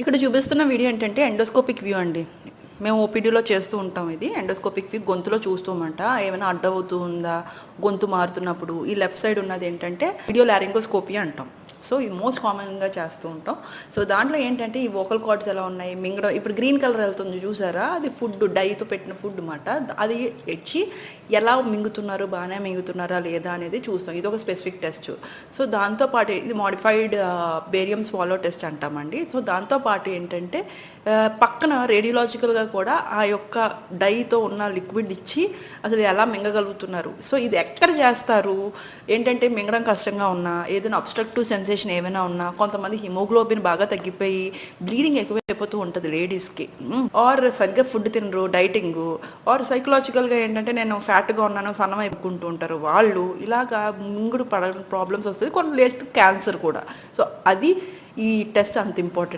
ఇక్కడ చూపిస్తున్న వీడియో ఏంటంటే ఎండోస్కోపిక్ వ్యూ అండి. మేము ఓపీడీలో చేస్తూ ఉంటాం ఇది. ఎండోస్కోపిక్ వ్యూ గొంతులో చూస్తామంట. ఏమైనా అడ్డవుతూ ఉందా గొంతు మారుతున్నప్పుడు ఈ లెఫ్ట్ సైడ్ ఉన్నది ఏంటంటే వీడియో లారింగోస్కోపీ అంటాం. సో ఇది మోస్ట్ కామన్గా చేస్తూ ఉంటాం. సో దాంట్లో ఏంటంటే ఈ వోకల్ కార్డ్స్ ఎలా ఉన్నాయి? మింగడం ఇప్పుడు గ్రీన్ కలర్ వెళ్తుంది చూసారా? అది ఫుడ్ డైతో పెట్టిన ఫుడ్ అన్నమాట. అది ఇచ్చి ఎలా మింగుతున్నారు? బాగానే మింగుతున్నారా? లేదా? అనేది చూస్తాం. ఇది ఒక స్పెసిఫిక్ టెస్ట్ సో దాంతోపాటు ఇది మాడిఫైడ్ బేరియం స్వాలో టెస్ట్ అంటామండి. సో దాంతోపాటు ఏంటంటే పక్కన రేడియోలాజికల్గా కూడా ఆ యొక్క డైతో ఉన్న లిక్విడ్ ఇచ్చి అసలు ఎలా మింగగలుగుతున్నారు? సో ఇది ఎక్కడ చేస్తారు? ఏంటంటే మింగడం కష్టంగా ఉన్నా ఏదైనా అబ్స్ట్రక్టివ్ సెన్సేషన్ ఏమైనా ఉన్నా కొంతమంది హిమోగ్లోబిన్ బాగా తగ్గిపోయి బ్లీడింగ్ ఎక్కువైపోతూ ఉంటుంది లేడీస్కి. ఆర్ సరిగ్గా ఫుడ్ తినరు డైటింగ్. ఆర్ సైకలాజికల్గా ఏంటంటే నేను ఫ్యాట్గా ఉన్నాను సన్నం అయిపోకుంటూ ఉంటారు. వాళ్ళు ఇలాగా ముంగుడు పడ ప్రాబ్లమ్స్ వస్తుంది. కొన్ని లేస్ట్ క్యాన్సర్ కూడా. సో అది ఈ టెస్ట్ అంత ఇంపార్టెంట్.